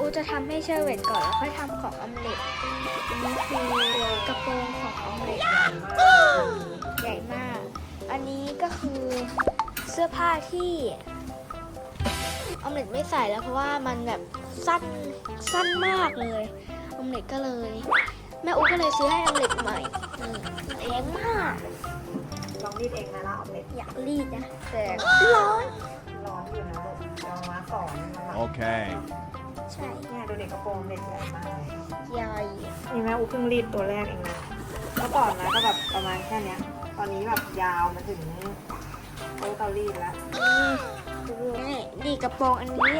อูจะทำให้เชอร์เวตก่อนแล้วค่อยทำของออมเล็ตอันนี้คือกระโปรงของออมเล็ตใหญ่มาก อันนี้ก็คือเสื้อผ้าที่ออมเล็ตไม่ใส่แล้วเพราะว่ามันแบบสั้นสั้นมากเลยออมเล็ตก็เลย แม่อูก็เลยซื้อให้ออมเล็ตใหม่อืมแพงมากลองรีดเองนะละออมเล็ตอยากรีดนะแต่ร้อนร้อนอยู่นะลูกลองมาสองมาละ Okay. ใช่เนี่ยดูเด็กกระโปรงเด็กใหญ่มากเลยใหญ่นี่แม่อูเพิ่งรีดตัวแรกเองนะเมื่อก่อนนะก็แบบประมาณแค่เนี้ย ตอนนี้แบบยาวมาถึงโต๊ะเตารีดแล้วนี่ดีกระโปรงอันนี้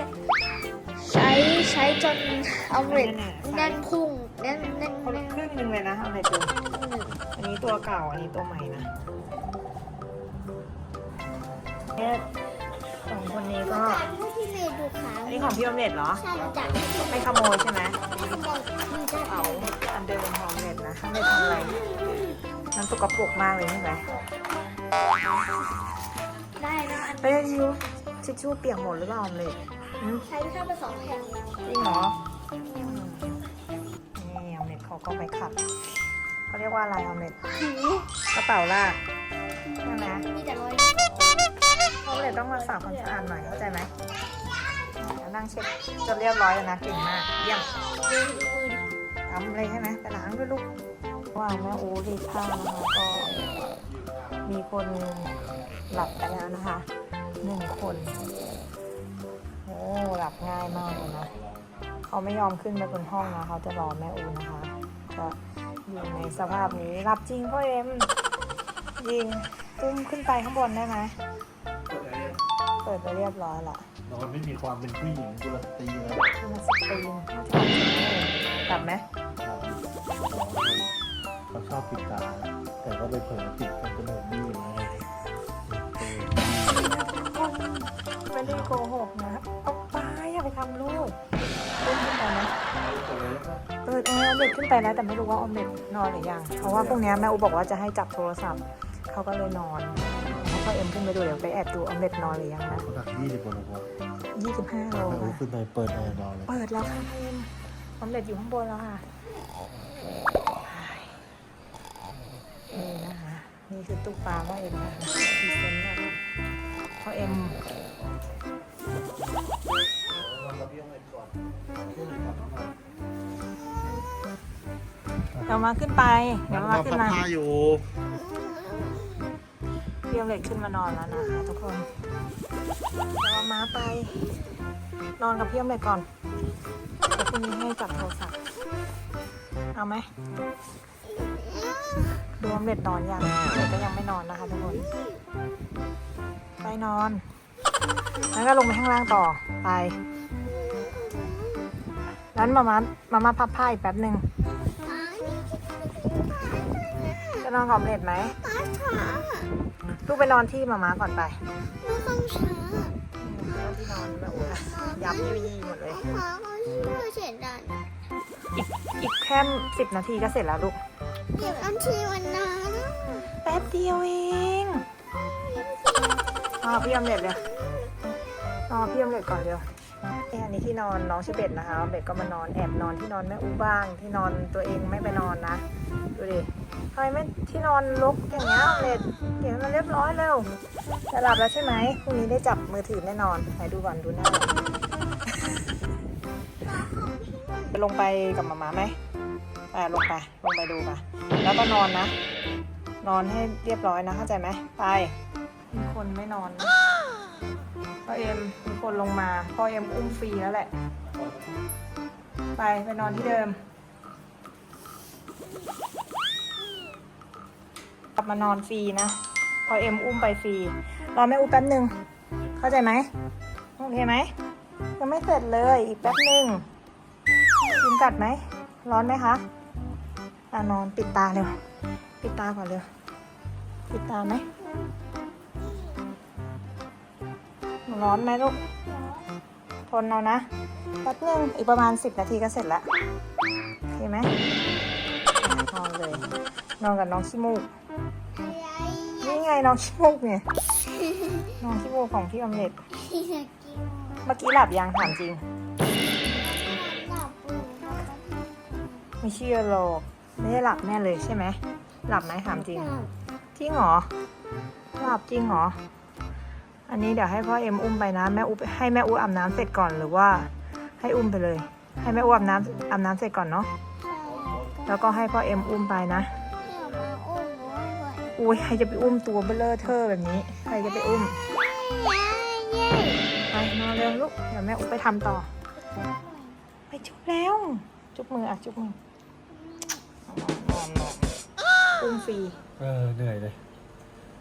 ใช้ใช้จนเอาเรดแน่นพุ่งแน่นแน่นคนแน่นครึ่งหนึ่งเลยนะเอาเลยดูอันนี้ตัวเก่าอันนี้ตัวใหม่นะเนี่ยสอง คนนี้ก็ที่เมดูขาอันนี้ของพี่ออมเล็ตเหรอ ใช่จ้ะไม่ขโมยใช่ไหมขโมยมันจะเอาอันเดิมของออมเล็ตนะไม่ทำอะไร มันตกกระปุกมากเลยใช่ไหมได้นะอันเฮ้ยชิวชิชชู่เปียกหมดหรือเปล่าออมเล็ตหืมใช้แค่ไปสองแผ่นจริงเหรออืมนี่ออมเล็ตเขาก็ไปขัดเขาเรียกว่าอะไรออมเล็ตหูกระเป๋าลากใช่ไหมมีแต่รอย ออมเล็ตต้องรักษาความสะอาดหน่อยเข้าใจไหมแล้วนั่งเช็ดจนเรียบร้อยแล้วนะเก่งมากเยี่ยมมือมือทำเลยใช่ไหมไปล้างด้วยลูกว่างแม่อูรีดผ้านะคะก็มีคนหลับไปแล้วนะคะหนึ่งคนโอ้หลับง่ายมากเลยนะเขาไม่ยอมขึ้นไปบนห้องนะเขาจะรอแม่อูนะคะจะอยู่ในสภาพนี้หลับจริงพ่อเอ็มยิงตุ้มขึ้นไปข้างบนได้ไหม เปิดไปเรียบร้อยละนอนไม่มีความเป็นผู้หญิงกุลสตรีเลยขึ้นมาสตรีมกลับไหมเขาชอบปิดตา แต่ก็ไปเผลอปิดตรงจมูกนี่อยู่ไงไม่ได้โกหกนะ เอาไปอย่าไปทำลูกขึ้นขึ้นไปไหมเออเออออมเล็ตขึ้นไปแล้วแต่ไม่รู้ว่าออมเล็ตนอนหรือยัง เพราะว่าพรุ่งนี้แม่อูบอกว่าจะให้จับโทรศัพท์ เขาก็เลยนอน เขาก็เอ็มขึ้นไปดูเดี๋ยวไปแอบดูออมเล็ตนอนหรือยังนะหนักยี่สิบกว่าโลยี่สิบห้าโลแล้วค่ะขึ้นไปเปิดแอร์นอนเลย เปิดแล้วค่ะเอ็มออมเล็ตอยู่ข้างบนแล้วค่ะนี่นะคะนี่คือตุ๊กปลาพ่อเอ็มนะคะพรีเซนต์นะลูกพ่อเอ็มเดี๋ยวมาขึ้นไปเดี๋ยวมาขึ้นมาผ้าอยู่ พี่อมเล็ตขึ้นมานอนแล้วนะคะทุกคนเดี๋ยวเอาม้าไป นอนกับพี่อมเล็ตก่อนเดี๋ยวพรุ่งนี้ให้จับโทรศัพท์เอาไหมดูออมเล็ตนอนยังเล็ตก็ยังไม่นอนนะคะทุกคนไปนอน แล้วก็ลงไปข้างล่างต่อไปนั้นมามามามาพับผ้าอีกแป๊บหนึ่งจะนอนกับออมเล็ตไหม ลูกไปนอนที่มาม้าก่อนไปไม่ค่อยช้าแล้วที่นอนแบบว่ายับยุยหมดเลยหมาเขาชื่อเสียดายอีกอีกแค่สิบนาทีก็เสร็จแล้วลูกเก็บอันทีวันนั้นแป๊บเดียวเองนอนกับพี่อมเล็ดเลยนอนกับพี่อมเล็ดก่อนเดียวเอ้ยอันนี้ที่นอนน้องชิเบตนะคะอมเล็ดก็มานอนแอบนอนที่นอนแม่อู้บ้าง ที่นอนตัวเองไม่ไปนอนนะดูดิ ทำไมไม่ที่นอนรกอย่างเงี้ยเล็ดเก็บให้มันเรียบร้อยเร็วจะหลับแล้วใช่ไหมพรุ่งนี้ได้จับมือถือแน่นอนไหนดูก่อนดูหน้าจะลงไปกับหมามาไหมอ่าลงไปลงไปดูไปแล้วก็นอนนะ นอนให้เรียบร้อยนะเข้าใจไหมไปมีคนไม่นอนพ่อเอ็มมีคนลงมาพ่อเอ็มอุ้มฟรีแล้วแหละ ไปไปนอนที่เดิม มานอนฟรีนะ พอเอ็มอุ้มไปฟรีรอแม่อุ้มแป๊บหนึ่งเข้าใจไหมโอเคไหมยังไม่เสร็จเลยอีกแป๊บหนึ่งยุงกัดไหมร้อนไหมคะอะนอนปิดตาเร็วปิดตาก่อนเร็วปิดตาไหมร้อนไหมลูกทนเอานะแป๊บนึงอีกประมาณสิบนาทีก็เสร็จแล้วโอเคไหมนอนเลย นอนกับน้องขี้มูกนี่ไงน้องขี้มูกเนี่ยน้องขี้มูกของพี่อมเล็ตที่อยากกินเมื่อกี้หลับยังถามจริงแไม่เชื่อหรอกไม่ได้หลับแน่เลยใช่ไหมหลับไหมถามจริงจริงเหรอหลับจริงเหรออันนี้เดี๋ยวให้พ่อเอ็มอุ้มไปนะแม่อุ้มให้แม่อุ้มอาบน้ำเสร็จก่อนหรือว่า ให้อุ้มไปเลย ให้แม่อุ้มอาบน้ำอาบน้ำเสร็จก่อนเนาะแล้วก็ให้พ่อเอ็มอุ้มไปนะ อุ้ยใครจะไปอุ้มตัวเบลเลอร์เทอร์แบบนี้ ใครจะไปอุ้ม ไปนอนเร็วลูก เดี๋ยวแม่อุ้มไปทำต่อ ไปจุบแล้ว จุบมืออะจุบมือนอนนอนอุ้มฟรี เออเหนื่อยเลย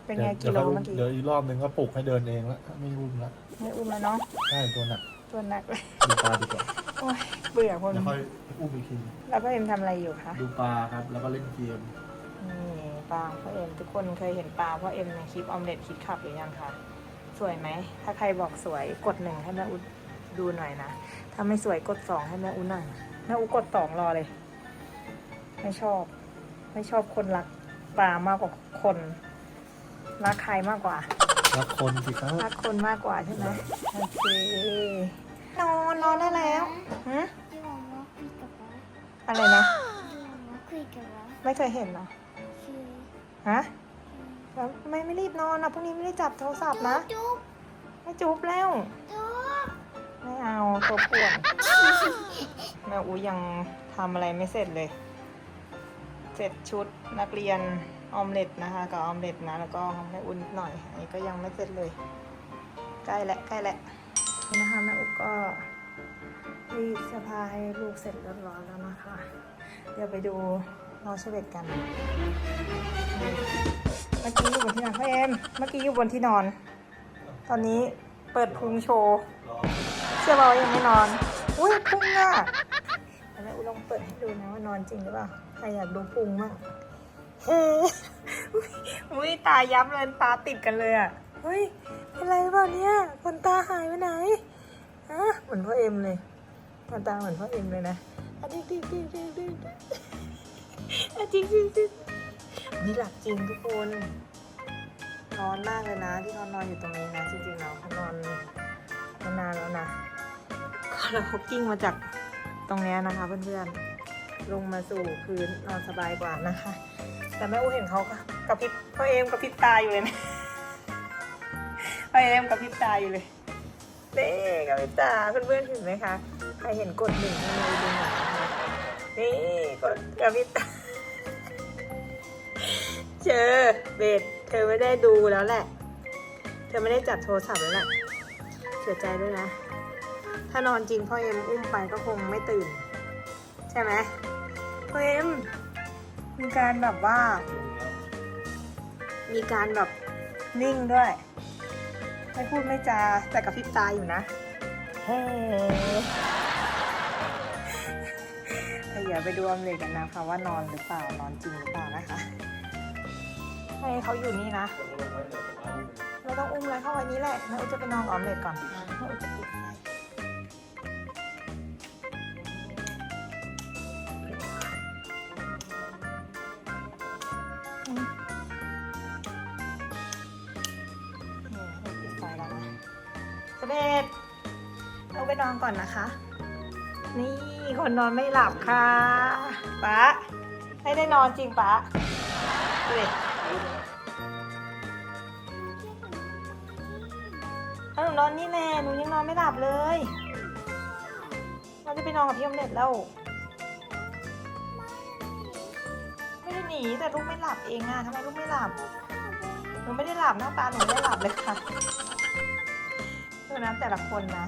เป็นไงเดี๋กิยวโลค่อยอุ้มเมื่อกี้ เดี๋ยวอีกรอบนึงก็ปลุกให้เดินเองละไม่อุ้มละไม่อุ้มแล้วเนาะใช่ตัวหนักตัวหนักเลยดูปลาดีกว่าโอ้ยเบื่อคนเดี๋ยวค่อยอุ้มอีกทีแล้วพ่อเอ็มทำอะไรอยู่คะดูปลาครับแล้วก็เล่นเกมนี่ ปลาพ่อเอ็มทุกคนเคยเห็นปลาพ่อเอ็มในคลิปออมเล็ตคิดขับหรือยังคะสวยไหม ถ้าใครบอกสวยกดหนึ่งให้แม่อุดดูหน่อยนะ ถ้าไม่สวยกดสองให้แม่อุดหน่อยแม่อุดกดสองรอเลย ไม่ชอบ ไม่ชอบคนรักปลามากกว่าคนรักใครมากกว่ารักคนสิครับรักคนมากกว่าใช่ไหมโอเคนอนนอนได้แล้วฮะอะไรนะ ไม่เคยเห็นเหรอ ฮะแล้วทำไมไม่รีบนอนอะพรุ่งนี้ไม่ได้จับโทรศัพท์นะจุ๊บไม่จุ๊บแล้ว จุ๊บไม่เอาตัวป่วนแม่อูยังทำอะไรไม่เสร็จเลยเสร็จชุดนักเรียนออมเล็ตนะคะกับออมเล็ตนะแล้วก็ของแม่อุ่นดหน่อยอันนี้ก็ยังไม่เสร็จเลยใกล้และใกล้และนี่นะคะแม่อุ๊ก็รีดเสื้อผ้าให้ลูกเสร็จเรียบร้อยแล้วนะคะ เดี๋ยวไปดู นองเชเวตกัน เมื่อกี้อยู่บนที่นอนพ่อเอ็มเมื่อกี้อยู่บนที่นอน ตอนนี้เปิดพุงโชว์ เชื่อเปล่ายังไม่นอน อุ้ยพุงอะแล้วแม่อุลองเปิดให้ดูนะว่านอนจริงหรือเปล่า ใครอยากดูพุงบ้างเฮ้ยอุ้ยตายับเลยตาติดกันเลยอะเฮ้ยเป็นไรเปล่าเนี่ยขนตาหายไปไหนฮะเหมือนพ่อเอ็มเลยขนตาเหมือนพ่อเอ็มเลยนะอะจริงจริงจริง จริงจริงจริงนี่หลับจริงทุกคนนอนมากเลยนะ ที่เขานอนอยู่ตรงนี้นะจริงๆแล้วเขานอนมานานแล้วนะก็เราเขากิ้งมาจากตรงนี้นะคะ เพื่อนๆลงมาสู่พื้นนอนสบายกว่านะคะ แต่แม่อู้เห็นเขาก็กระพริบพ่อเอมกระพริบตาอยู่เลยนะพ่อเอมกระพริบตาอยู่เลยเน่กระพริบตาเพื่อนๆเห็นไหมคะใครเห็นกดหนึ่งให้มาดูหน่อยนี่กดกระพริบตา เจอเบสเธอไม่ได้ดูแล้วแหละ เธอไม่ได้จับโทรศัพท์แล้วแหละเสียใจด้วยนะ ถ้านอนจริงพ่อเอ็มอุ้มไปก็คงไม่ตื่น ใช่ไหมพ่อเอ็มมีการแบบว่า มีการแบบนิ่งด้วย ไม่พูดไม่จาแต่กับพริบตาอยู่นะเฮ้เดี๋ยวไปดูออมเล็ตกันนะคะว่านอนหรือเปล่านอนจริงหรือเปล่านะคะ ให้เขาอยู่นี่นะเราต้องอุ้มอะไรเข้าไว้นี้แหละแม่อุ้จะไปนอนออมเล็ตก่อนแม่อุจะปิดไฟปิดไฟแล้วนะสเบดเอาไปนอนก่อนนะคะ นี่คนนอนไม่หลับค่ะป๊าให้ได้นอนจริงป๊าดูดิ นอนนี่แหละหนูยังนอนไม่หลับเลย เราจะไปนอนกับพี่อมเล็ตแล้วไม่ได้หนีแต่ลูกไม่หลับเองอะทำไมลูกไม่หลับหนูไม่ได้หลับหน้าตาหนูไม่ได้หลับเลยค่ะดูนะแต่ละคนนะ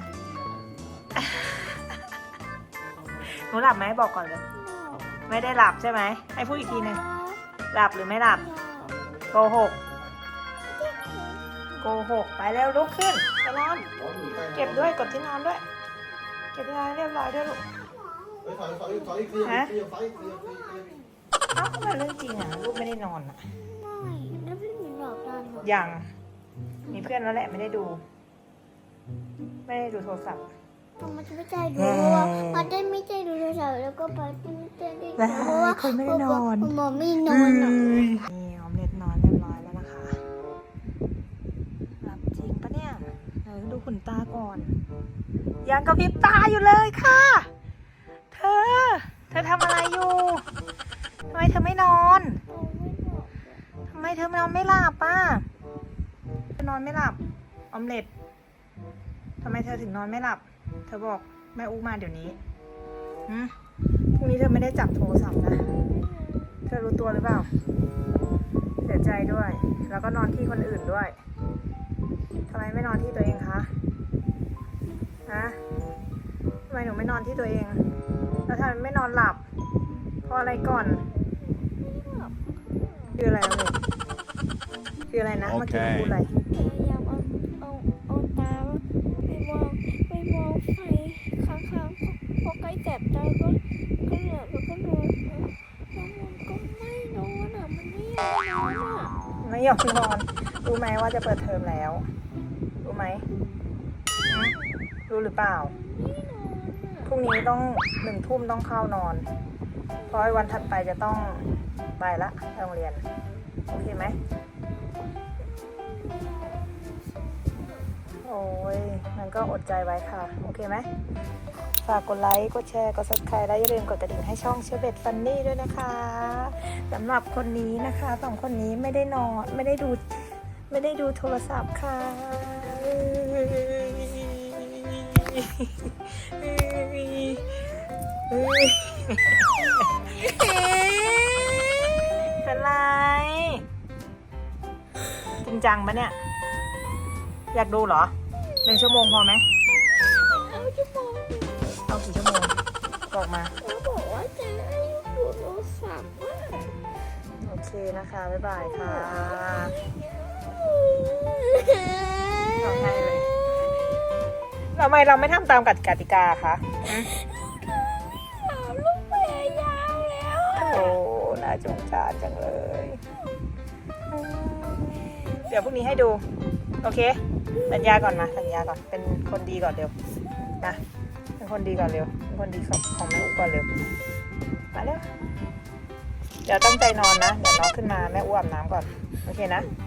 หนูหลับไหมบอกก่อนเลยไม่ได้หลับใช่ไหมให้พูดอีกทีหนึ่งหลับหรือไม่หลับโกหกโกหกไปแล้วลุกขึ้น ไปนอน เก็บด้วยกดที่นอนด้วย เก็บที่นอนให้เรียบร้อยด้วยลูกฮะเอ้าทำไมเรื่องจริงอะลูกไม่ได้นอนอะไม่แล้วพี่หนูหลอกนอนหนูยังมีเพื่อนแล้วแหละไม่ได้ดู ไม่ได้ดูโทรศัพท์มันจะไม่ใจดูเพราะว่ามันได้ไม่ใจดูโทรศัพท์แล้วก็ไปไม่ใจดูเพราะว่าคนไม่ได้นอนหมอไม่นอนหรอกนี่ออมเล็ตน ไหนดูขนตาก่อน ยังกระพริบตาอยู่เลยค่ะ เธอ เธอทำอะไรอยู่ทำไมเธอไม่นอนทำไมเธอนอนไม่หลับป้าเธอนอนไม่หลับ ออมเล็ตทำไมเธอถึงนอนไม่หลับ เธอบอกแม่อู้มาเดี๋ยวนี้หืมพรุ่งนี้เธอไม่ได้จับโทรศัพท์นะ เธอรู้ตัวหรือเปล่า เสียใจด้วย แล้วก็นอนที่คนอื่นด้วย ทำไมไม่นอนที่ตัวเองคะฮะทำไมหนูไม่นอนที่ตัวเอง แล้วทำไมไม่นอนหลับ เพราะอะไรก่อน คืออะไรลูกคืออะไรนะเมื่อกี้พูดอะไร พยายามเอาเอาเอาตาไปมองไปมองไฟค้างๆพอใกล้แสบตาก็ก็เหลือแล้วก็นอนแล้วมันก็ไม่นอนอะมันไม่อยากนอนอะไม่ยอมนอน รู้ไหมว่าจะเปิดเทอมแล้ว รู้ไหมหืมรู้หรือเปล่าไม่นอนอะพรุ่งนี้ต้องหนึ่งทุ่มต้องเข้านอน เพราะวันถัดไปจะต้องไปละไปโรงเรียน โอเคไหม โอ้ยมันก็อดใจไว้ค่ะ โอเคไหม ฝากกดไลค์ กดแชร์ กด subscribe และอย่าลืมกดกระดิ่งให้ช่องเชฟเบตฟันนี่ด้วยนะคะสำหรับคนนี้นะคะสองคนนี้ไม่ได้นอน ไม่ได้ดู ไม่ได้ดูโทรศัพท์ค่ะ เป็นไร จริงจังปะเนี่ย อยากดูเหรอหนึ่งชั่วโมงพอไหม เอาจะมองเอากี่ชั่วโมง บอกมาแล้วบอกว่าจะให้ดูโทรศัพท์ว่าโอเคนะคะ บ๊ายบายค่ะร้ ไมเราไม่ทำตามกติกาคะฮะสาวลูกพยายามแล้วโอ้น่าจงจานจังเลย เดี๋ยวพรุ่งนี้ให้ดู โอเค สัญญาก่อนมา สัญญาก่อน เป็นคนดีก่อนเร็วนะเป็นคนดีก่อนเร็ว เป็นคนดีของของแม่อุ๊ก่อนเร็ว มาเร็ว เดี๋ยวตั้งใจนอนนะ เดี๋ยวน้องขึ้นมาแม่อ้วอาบน้ำก่อน โอเคนะโ